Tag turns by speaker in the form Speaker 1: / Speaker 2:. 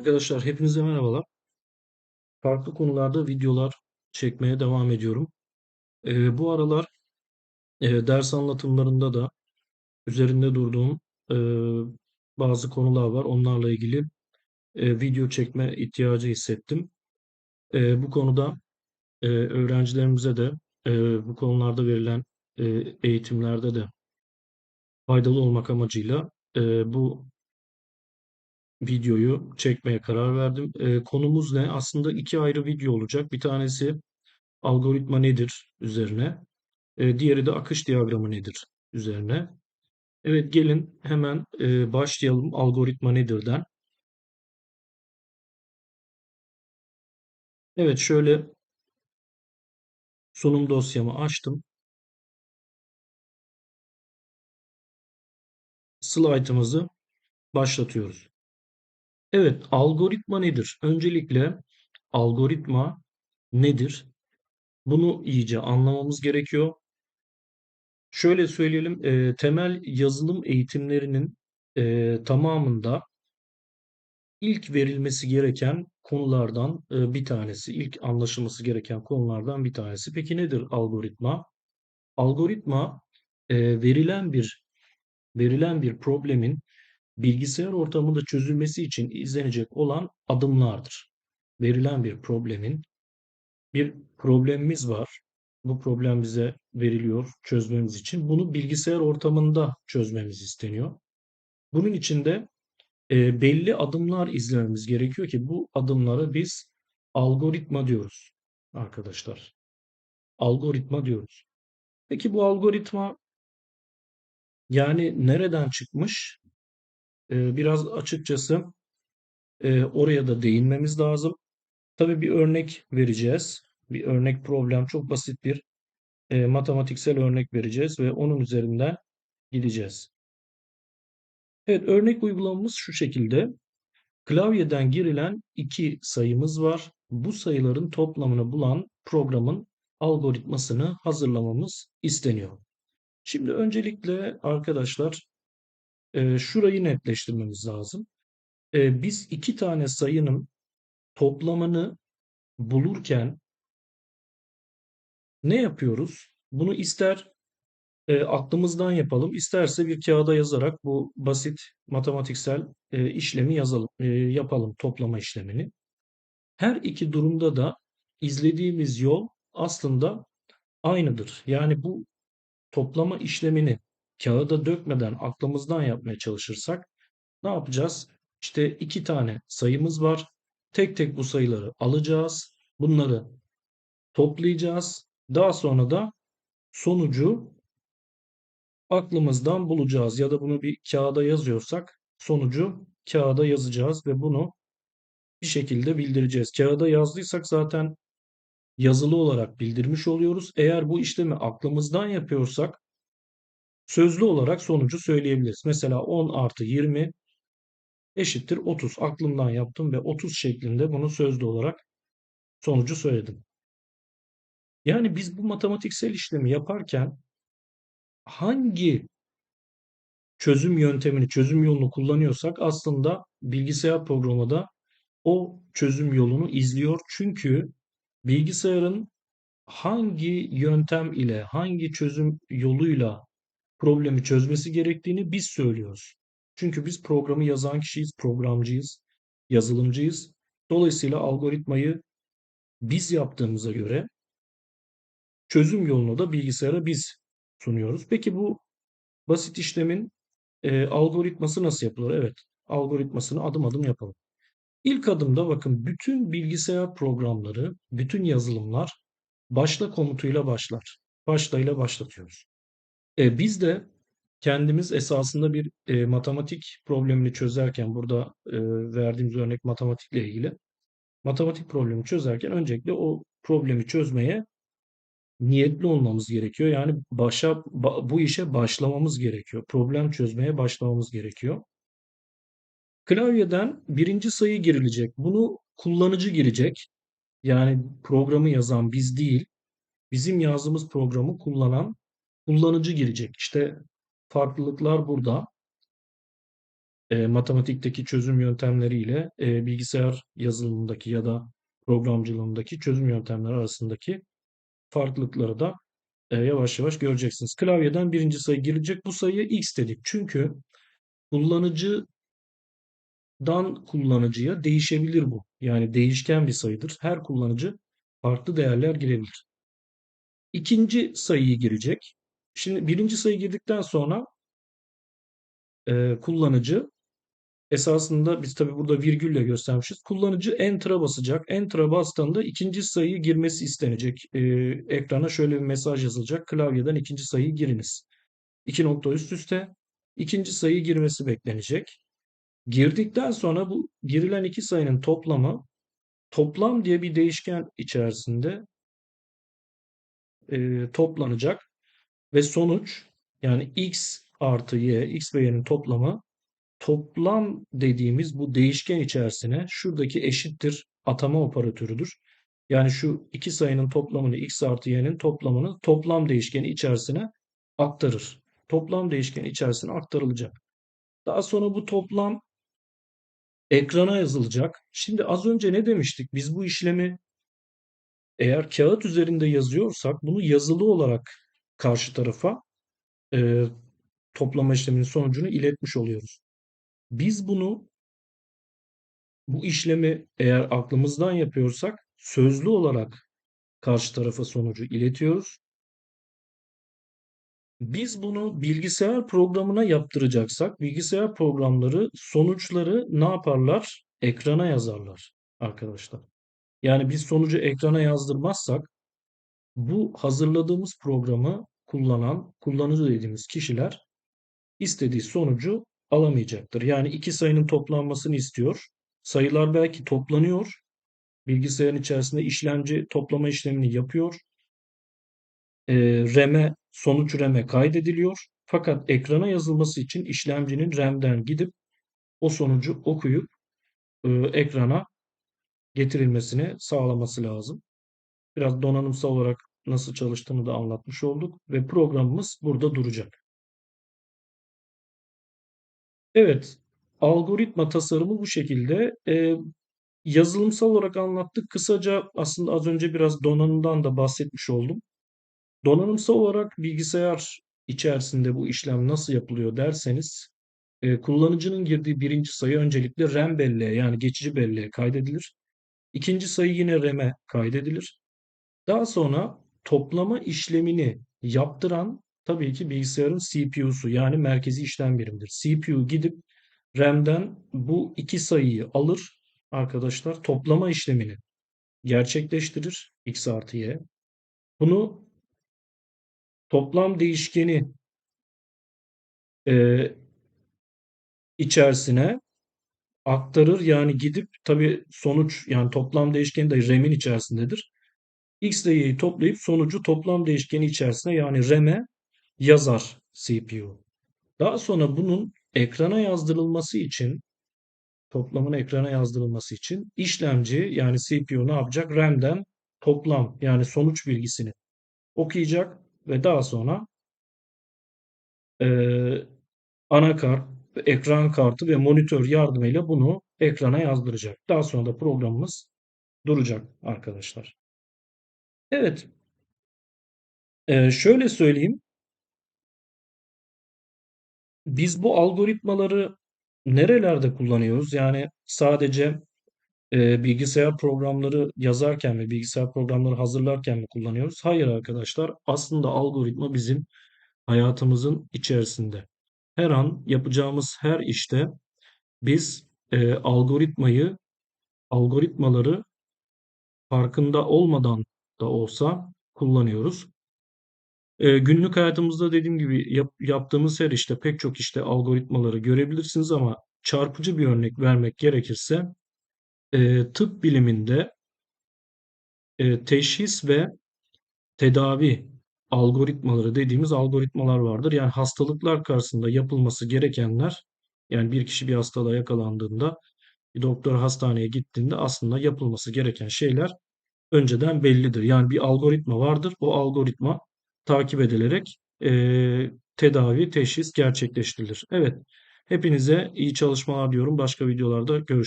Speaker 1: Arkadaşlar hepinize merhabalar. Farklı konularda videolar çekmeye devam ediyorum. Ee, bu aralar e, ders anlatımlarında da üzerinde durduğum e, bazı konular var. Onlarla ilgili e, video çekme ihtiyacı hissettim. E, bu konuda e, öğrencilerimize de e, bu konularda verilen e, eğitimlerde de faydalı olmak amacıyla e, bu videoyu çekmeye karar verdim. E, konumuz ne? Aslında iki ayrı video olacak. Bir tanesi algoritma nedir üzerine. E, diğeri de akış diyagramı nedir üzerine. Evet gelin hemen e, başlayalım algoritma nedirden. Evet şöyle sunum dosyamı açtım. Slaytımızı başlatıyoruz. Evet algoritma nedir? Öncelikle algoritma nedir? Bunu iyice anlamamız gerekiyor. Şöyle söyleyelim, e, temel yazılım eğitimlerinin e, tamamında ilk verilmesi gereken konulardan e, bir tanesi, ilk anlaşılması gereken konulardan bir tanesi. Peki nedir algoritma? Algoritma e, verilen bir verilen bir problemin bilgisayar ortamında çözülmesi için izlenecek olan adımlardır. Verilen bir problemin bir problemimiz var. Bu problem bize veriliyor çözmemiz için. Bunu bilgisayar ortamında çözmemiz isteniyor. Bunun için de e, belli adımlar izlememiz gerekiyor ki bu adımlara biz algoritma diyoruz arkadaşlar. Algoritma diyoruz. Peki bu algoritma yani nereden çıkmış? E, biraz açıkçası e, oraya da değinmemiz lazım. Tabii bir örnek vereceğiz. Bir örnek problem çok basit bir e, matematiksel örnek vereceğiz ve onun üzerinden gideceğiz. Evet örnek uygulamamız şu şekilde. Klavyeden girilen iki sayımız var. Bu sayıların toplamını bulan programın algoritmasını hazırlamamız isteniyor. Şimdi öncelikle arkadaşlar e, şurayı netleştirmemiz lazım. E, biz iki tane sayının toplamını bulurken ne yapıyoruz? Bunu ister e, aklımızdan yapalım, isterse bir kağıda yazarak bu basit matematiksel e, işlemi yazalım, e, yapalım toplama işlemini. Her iki durumda da izlediğimiz yol aslında aynıdır. Yani bu toplama işlemini kağıda dökmeden aklımızdan yapmaya çalışırsak ne yapacağız? İşte iki tane sayımız var. Tek tek bu sayıları alacağız. Bunları toplayacağız. Daha sonra da sonucu aklımızdan bulacağız. Ya da bunu bir kağıda yazıyorsak sonucu kağıda yazacağız ve bunu bir şekilde bildireceğiz. Kağıda yazdıysak zaten yazılı olarak bildirmiş oluyoruz. Eğer bu işlemi aklımızdan yapıyorsak sözlü olarak sonucu söyleyebiliriz. Mesela 10 artı 20 eşittir 30. Aklımdan yaptım ve 30 şeklinde bunu sözlü olarak sonucu söyledim. Yani biz bu matematiksel işlemi yaparken hangi çözüm yöntemini, çözüm yolunu kullanıyorsak aslında bilgisayar programı da o çözüm yolunu izliyor. Çünkü bilgisayarın hangi yöntem ile, hangi çözüm yoluyla problemi çözmesi gerektiğini biz söylüyoruz. Çünkü biz programı yazan kişiyiz, programcıyız, yazılımcıyız. Dolayısıyla algoritmayı biz yaptığımıza göre çözüm yolunu da bilgisayara biz sunuyoruz. Peki bu basit işlemin e, algoritması nasıl yapılır? Evet, algoritmasını adım adım yapalım. İlk adımda bakın bütün bilgisayar programları, bütün yazılımlar başla komutuyla başlar. Başla ile başlatıyoruz. E, biz de kendimiz esasında bir e, matematik problemini çözerken burada e, verdiğimiz örnek matematikle ilgili matematik problemi çözerken öncelikle o problemi çözmeye niyetli olmamız gerekiyor. Yani başa bu işe başlamamız gerekiyor. Problem çözmeye başlamamız gerekiyor. Klavyeden birinci sayı girilecek. Bunu kullanıcı girecek. Yani programı yazan biz değil. Bizim yazdığımız programı kullanan kullanıcı girecek. İşte farklılıklar burada. e, matematikteki çözüm yöntemleriyle e, bilgisayar yazılımındaki ya da programcılığındaki çözüm yöntemleri arasındaki farklılıkları da e, yavaş yavaş göreceksiniz. Klavyeden birinci sayı girecek. Bu sayıya x dedik. Çünkü kullanıcıdan kullanıcıya değişebilir bu. Yani değişken bir sayıdır. Her kullanıcı farklı değerler girebilir. İkinci sayıyı girecek. Şimdi birinci sayı girdikten sonra e, kullanıcı esasında biz tabi burada virgülle göstermişiz. Kullanıcı Enter'a basacak. Enter'a bastığında ikinci sayıyı girmesi istenecek. E, ekrana şöyle bir mesaj yazılacak. Klavyeden ikinci sayıyı giriniz. İki nokta üst üste. ikinci sayı girmesi beklenecek. Girdikten sonra bu girilen iki sayının toplamı toplam diye bir değişken içerisinde e, toplanacak ve sonuç yani x artı y, x ve y'nin toplamı toplam dediğimiz bu değişken içerisine şuradaki eşittir atama operatörüdür. Yani şu iki sayının toplamını x artı y'nin toplamını toplam değişkeni içerisine aktarır. Toplam değişkeni içerisine aktarılacak. Daha sonra bu toplam ekrana yazılacak. Şimdi az önce ne demiştik? Biz bu işlemi eğer kağıt üzerinde yazıyorsak bunu yazılı olarak karşı tarafa e, toplama işleminin sonucunu iletmiş oluyoruz. Biz bunu bu işlemi eğer aklımızdan yapıyorsak sözlü olarak karşı tarafa sonucu iletiyoruz. Biz bunu bilgisayar programına yaptıracaksak bilgisayar programları sonuçları ne yaparlar? Ekrana yazarlar arkadaşlar. Yani biz sonucu ekrana yazdırmazsak bu hazırladığımız programı kullanan, kullanıcı dediğimiz kişiler istediği sonucu alamayacaktır. Yani iki sayının toplanmasını istiyor. Sayılar belki toplanıyor. Bilgisayarın içerisinde işlemci toplama işlemini yapıyor. E, RAM'e, sonuç RAM'e kaydediliyor. Fakat ekrana yazılması için işlemcinin RAM'den gidip o sonucu okuyup e, ekrana getirilmesini sağlaması lazım. Biraz donanımsal olarak nasıl çalıştığını da anlatmış olduk ve programımız burada duracak. Evet, algoritma tasarımı bu şekilde. Ee, yazılımsal olarak anlattık. Kısaca aslında az önce biraz donanımdan da bahsetmiş oldum. Donanımsal olarak bilgisayar içerisinde bu işlem nasıl yapılıyor derseniz, e, kullanıcının girdiği birinci sayı öncelikle RAM belleğe yani geçici belleğe kaydedilir. İkinci sayı yine RAM'e kaydedilir. Daha sonra toplama işlemini yaptıran tabii ki bilgisayarın CPU'su yani merkezi işlem birimidir. CPU gidip RAM'den bu iki sayıyı alır arkadaşlar toplama işlemini gerçekleştirir x artı y. Bunu toplam değişkeni e, içerisine aktarır. Yani gidip tabi sonuç yani toplam değişkeni de RAM'in içerisindedir. X ile Y'yi toplayıp sonucu toplam değişkeni içerisine yani RAM'e yazar CPU. Daha sonra bunun ekrana yazdırılması için toplamın ekrana yazdırılması için işlemci yani CPU ne yapacak? RAM'den toplam yani sonuç bilgisini okuyacak ve daha sonra e, anakart, ekran kartı ve monitör yardımıyla bunu ekrana yazdıracak. Daha sonra da programımız duracak arkadaşlar. Evet. Ee, şöyle söyleyeyim. Biz bu algoritmaları nerelerde kullanıyoruz? Yani sadece e, bilgisayar programları yazarken ve bilgisayar programları hazırlarken mi kullanıyoruz? Hayır arkadaşlar. Aslında algoritma bizim hayatımızın içerisinde. Her an yapacağımız her işte biz e, algoritmayı, algoritmaları farkında olmadan da olsa kullanıyoruz. E, günlük hayatımızda dediğim gibi yap, yaptığımız her işte pek çok işte algoritmaları görebilirsiniz ama çarpıcı bir örnek vermek gerekirse e, tıp biliminde e, teşhis ve tedavi algoritmaları dediğimiz algoritmalar vardır. Yani hastalıklar karşısında yapılması gerekenler yani bir kişi bir hastalığa yakalandığında bir doktor hastaneye gittiğinde aslında yapılması gereken şeyler önceden bellidir. Yani bir algoritma vardır. O algoritma takip edilerek e, tedavi, teşhis gerçekleştirilir. Evet, Hepinize iyi çalışmalar diyorum. Başka videolarda görüşmek